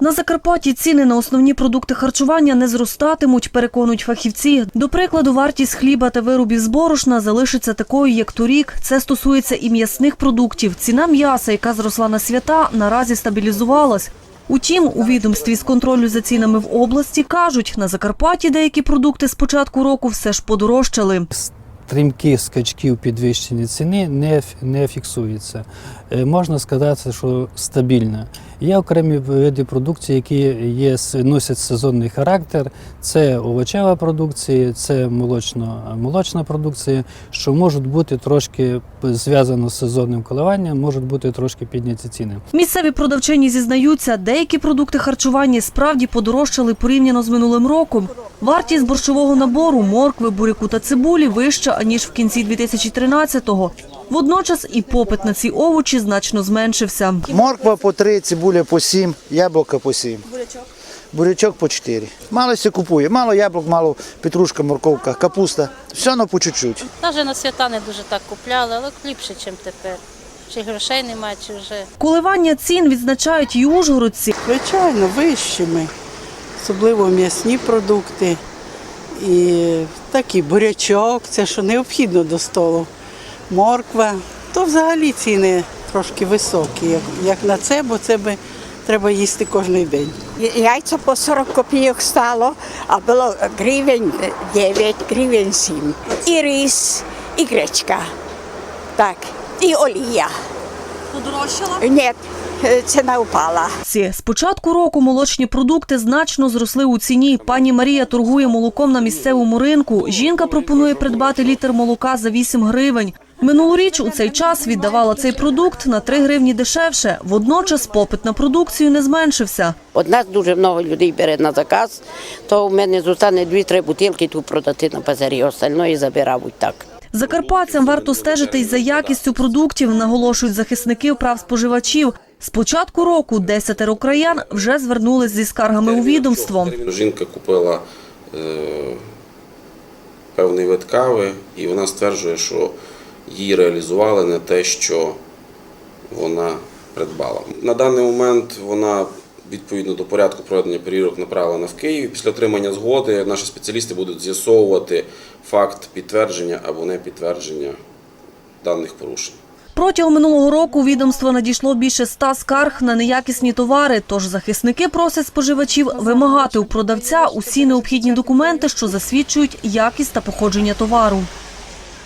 На Закарпатті ціни на основні продукти харчування не зростатимуть, переконують фахівці. До прикладу, вартість хліба та виробів з борошна залишиться такою, як торік. Це стосується і м'ясних продуктів. Ціна м'яса, яка зросла на свята, наразі стабілізувалась. Утім, у відомстві з контролю за цінами в області кажуть, на Закарпатті деякі продукти з початку року все ж подорожчали. Стрімкі скачків підвищення ціни не, не фіксується. Е, Можна сказати, що стабільно. Є окремі види продукції, які є, носять сезонний характер. Це овочева продукція, це молочно, молочна продукція, що можуть бути трошки зв'язано з сезонним коливанням, можуть бути трошки підняті ціни. Місцеві продавчині зізнаються, деякі продукти харчування справді подорожчали порівняно з минулим роком. Вартість борщового набору моркви, буряку та цибулі вища, аніж в кінці 2013-го. Водночас і попит на ці овочі значно зменшився. Морква по 3, цибуля по 7, яблука по 7. Бурячок? Бурячок по 4. Мало се купує. Мало яблук, мало петрушка, морковка, капуста. Все ну, по чуть-чуть. Навіть на свята не дуже так купляли, але ліпше, ніж тепер. Чи грошей немає, чи вже. Коливання цін відзначають і ужгородці. Звичайно, вищими, особливо м'ясні продукти. І такий бурячок, це що необхідно до столу. Морква, то взагалі ціни трошки високі, як, як на це, бо це би треба їсти кожен день. Яйця по 40 копійок стало, а було гривень 9, гривень 7. І рис, і гречка. Так, і олія. Подорожчала? Ні, е, ціна впала. Ці з початку року молочні продукти значно зросли у ціні. Пані Марія торгує молоком на місцевому ринку. Жінка пропонує придбати літр молока за 8 гривень. Минулоріч у цей час віддавала цей продукт на 3 гривні дешевше. Водночас попит на продукцію не зменшився. От нас дуже багато людей бере на заказ, то в мене зостане дві-три бутилки тут продати на базарі, остальное забирають так. Закарпатцям варто стежити й за якістю продуктів, наголошують захисники прав споживачів. З початку року десятеро краян вже звернулись зі скаргами у відомство. Жінка купила е, певний вид кави, і вона стверджує, що їй реалізували не те, що вона придбала. На даний момент вона відповідно до порядку проведення перевірок направлена в Київ. Після отримання згоди наші спеціалісти будуть з'ясовувати факт підтвердження або не підтвердження даних порушень. Протягом минулого року відомство надійшло більше ста скарг на неякісні товари. Тож захисники просять споживачів вимагати у продавця усі необхідні документи, що засвідчують якість та походження товару.